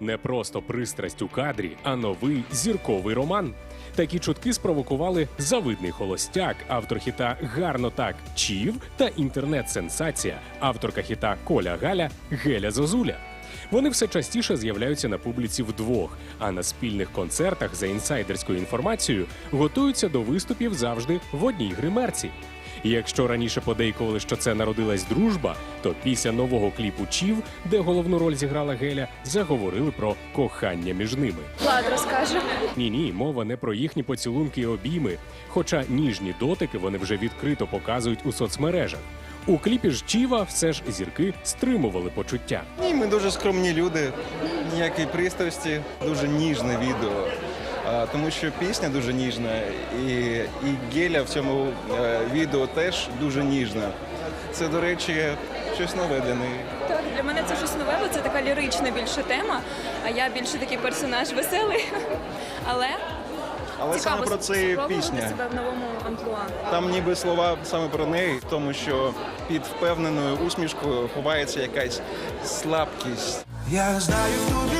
Не просто пристрасть у кадрі, а новий зірковий роман. Такі чутки спровокували завидний холостяк, автор хіта Гарно так Чів та інтернет-сенсація, авторка хіта Коля Галя Геля Зозуля. Вони все частіше з'являються на публіці вдвох, а на спільних концертах за інсайдерською інформацією готуються до виступів завжди в одній гримерці. І якщо раніше подейкували, що це народилась дружба, то після нового кліпу Чів, де головну роль зіграла Геля, заговорили про кохання між ними. Влад розкаже. Ні, ні, мова не про їхні поцілунки і обійми. Хоча ніжні дотики вони вже відкрито показують у соцмережах. У кліпі ж Чіва все ж зірки стримували почуття. Ні, ми дуже скромні люди, ніякої пристрасті, дуже ніжне відео. Тому що пісня дуже ніжна, і, і Геля в цьому е, відео теж дуже ніжна. Це, до речі, щось нове для неї. Так, для мене це щось нове, бо це така лірична більше тема, а я більше такий персонаж веселий. Але Але цікаво саме про це пісня. себе в новому амплуа. Там ніби слова саме про неї, тому що під впевненою усмішкою ховається якась слабкість. Я знаю в тобі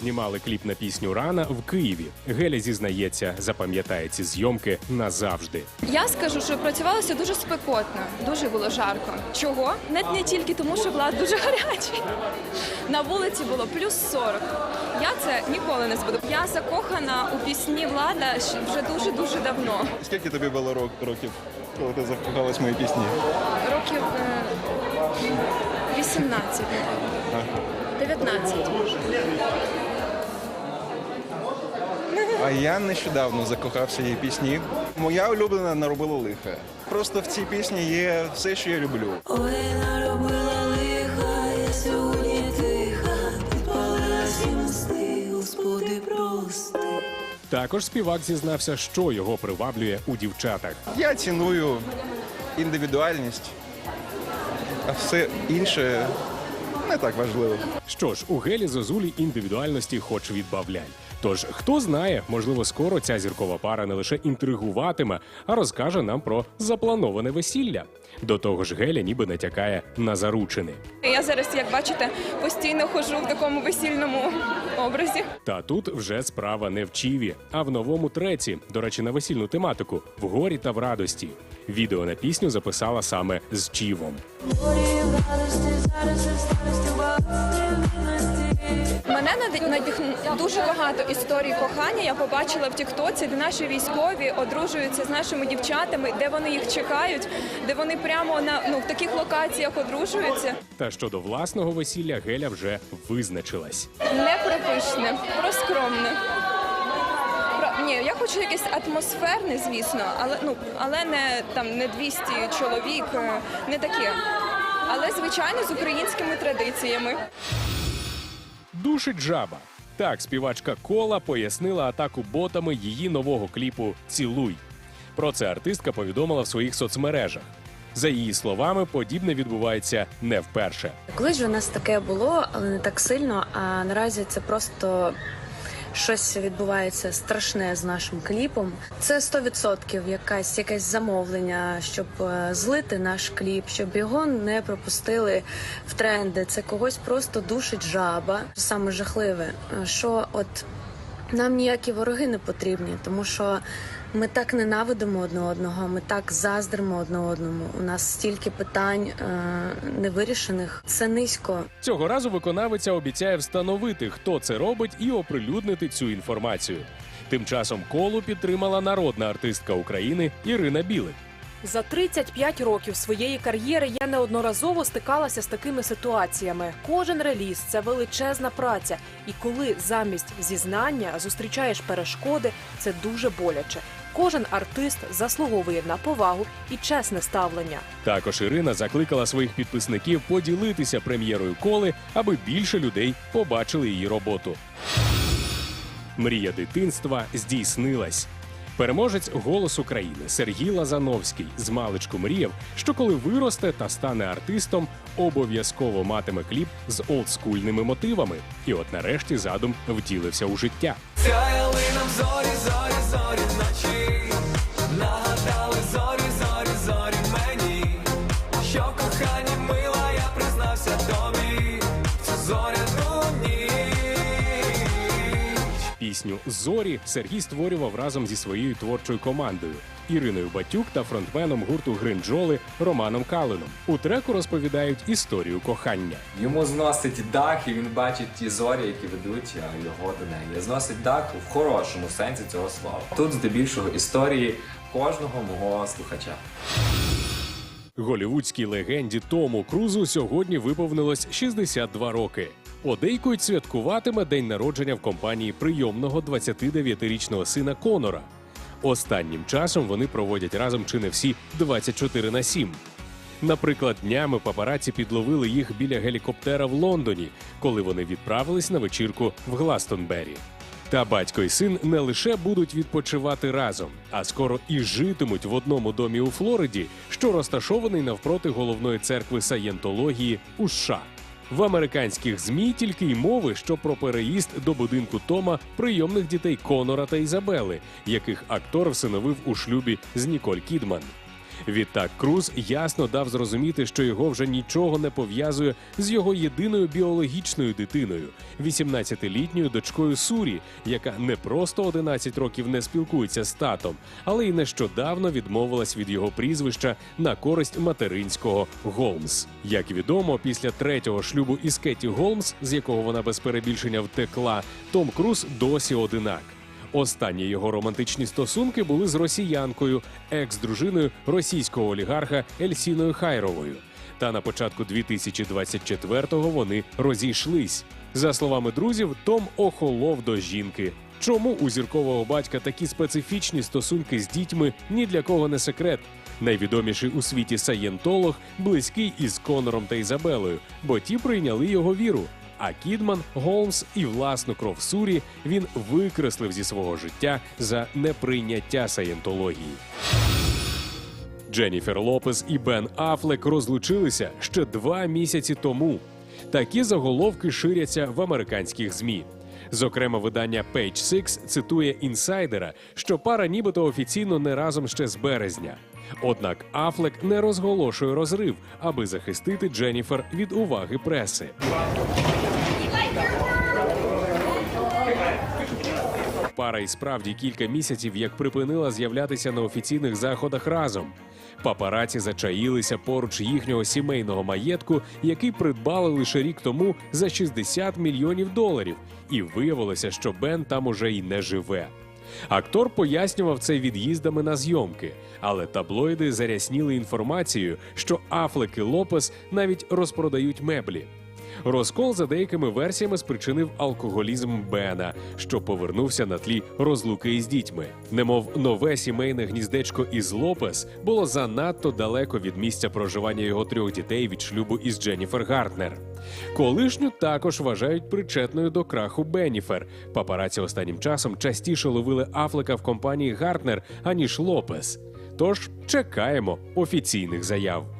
Знімали кліп на пісню Рана в Києві. Геля зізнається, запам'ятає ці зйомки назавжди. Я скажу, що працювалося дуже спекотно, дуже було жарко. Чого? Не, не тільки тому, що Влад дуже гарячий. На вулиці було плюс 40. Я це ніколи не забуду. Я закохана у пісні Влада вже дуже дуже давно. Скільки тобі було рок- років, коли ти закохалась мої пісні? Років е, 18, 19. А я нещодавно закохався її пісні. Моя улюблена наробила лиха. Просто в цій пісні є все, що я люблю. Ой, наробила лиха, я сьогодні тиха, підпалила всі мости, Господи, прости. Також співак зізнався, що його приваблює у дівчатах. Я ціную індивідуальність, а все інше не так важливо. Що ж, у Гелі Зозулі індивідуальності хоч відбавляй. Тож, хто знає, можливо, скоро ця зіркова пара не лише інтригуватиме, а розкаже нам про заплановане весілля. До того ж, Геля ніби натякає на заручини. Я зараз, як бачите, постійно ходжу в такому весільному образі. Та тут вже справа не в Чіві, а в новому треці, до речі, на весільну тематику в горі та в радості. Відео на пісню записала саме з Чівом. Мене дуже багато історій кохання. Я побачила в Тіктоці, де наші військові одружуються з нашими дівчатами, де вони їх чекають, де вони прямо на ну в таких локаціях одружуються. Та щодо власного весілля Геля вже визначилась. Не проскромне. Про ні, я хочу якесь атмосферне, звісно, але ну але не там не 200 чоловік, е, не таке. Але звичайно з українськими традиціями. Душить жаба. Так, співачка Кола пояснила атаку ботами її нового кліпу Цілуй. Про це артистка повідомила в своїх соцмережах. За її словами, подібне відбувається не вперше. Колись же у нас таке було, але не так сильно. А наразі це просто щось відбувається страшне з нашим кліпом. Це 100% якась якесь замовлення, щоб е, злити наш кліп, щоб його не пропустили в тренди. Це когось просто душить жаба. Саме жахливе, що от нам ніякі вороги не потрібні, тому що ми так ненавидимо одне одного, ми так заздримо одне одному. У нас стільки питань е, невирішених. Це низько. Цього разу виконавиця обіцяє встановити, хто це робить, і оприлюднити цю інформацію. Тим часом колу підтримала народна артистка України Ірина Білик. За 35 років своєї кар'єри я неодноразово стикалася з такими ситуаціями. Кожен реліз це величезна праця, і коли замість зізнання зустрічаєш перешкоди, це дуже боляче. Кожен артист заслуговує на повагу і чесне ставлення. Також Ірина закликала своїх підписників поділитися прем'єрою коли, аби більше людей побачили її роботу. Мрія дитинства здійснилась. Переможець голос України Сергій Лазановський з маличку мріяв, що коли виросте та стане артистом, обов'язково матиме кліп з олдскульними мотивами. І от нарешті задум втілився у життя. Сяяли нам зорі, зорі, зорі Пісню Зорі Сергій створював разом зі своєю творчою командою Іриною Батюк та фронтменом гурту Гринджоли Романом Калином. У треку розповідають історію кохання. Йому зносить дах, і він бачить ті зорі, які ведуть його до неї. Зносить дах в хорошому сенсі цього слова. Тут здебільшого історії кожного мого слухача. Голівудській легенді Тому Крузу сьогодні виповнилось 62 роки. Подейкують святкуватиме день народження в компанії прийомного 29-річного сина Конора. Останнім часом вони проводять разом чи не всі 24 на 7. Наприклад, днями папараці підловили їх біля гелікоптера в Лондоні, коли вони відправились на вечірку в Гластонбері. Та батько і син не лише будуть відпочивати разом, а скоро і житимуть в одному домі у Флориді, що розташований навпроти головної церкви саєнтології у США. В американських змі тільки й мови, що про переїзд до будинку Тома прийомних дітей Конора та Ізабели, яких актор всиновив у шлюбі з Ніколь Кідман. Відтак Круз ясно дав зрозуміти, що його вже нічого не пов'язує з його єдиною біологічною дитиною, 18-літньою дочкою Сурі, яка не просто 11 років не спілкується з татом, але й нещодавно відмовилась від його прізвища на користь материнського Голмс. Як відомо, після третього шлюбу із Кеті Голмс, з якого вона без перебільшення втекла, Том Круз досі одинак. Останні його романтичні стосунки були з росіянкою, екс-дружиною російського олігарха Ельсіною Хайровою. Та на початку 2024-го вони розійшлись. За словами друзів, Том охолов до жінки. Чому у зіркового батька такі специфічні стосунки з дітьми ні для кого не секрет. Найвідоміший у світі саєнтолог близький із Конором та Ізабелою, бо ті прийняли його віру. А Кідман, Голмс і власну кров Сурі він викреслив зі свого життя за неприйняття саєнтології. Дженніфер Лопес і Бен Афлек розлучилися ще два місяці тому. Такі заголовки ширяться в американських змі. Зокрема, видання Page Six цитує інсайдера, що пара нібито офіційно не разом ще з березня. Однак Афлек не розголошує розрив, аби захистити Дженніфер від уваги преси. Пара і справді кілька місяців як припинила з'являтися на офіційних заходах разом. Папараці зачаїлися поруч їхнього сімейного маєтку, який придбали лише рік тому за 60 мільйонів доларів, і виявилося, що Бен там уже й не живе. Актор пояснював це від'їздами на зйомки, але таблоїди зарясніли інформацією, що Афлек і Лопес навіть розпродають меблі. Розкол за деякими версіями спричинив алкоголізм Бена, що повернувся на тлі розлуки із дітьми. Немов нове сімейне гніздечко із Лопес було занадто далеко від місця проживання його трьох дітей від шлюбу із Дженніфер Гартнер. Колишню також вважають причетною до краху Бенніфер. Папараці останнім часом частіше ловили Афлека в компанії Гартнер аніж Лопес. Тож чекаємо офіційних заяв.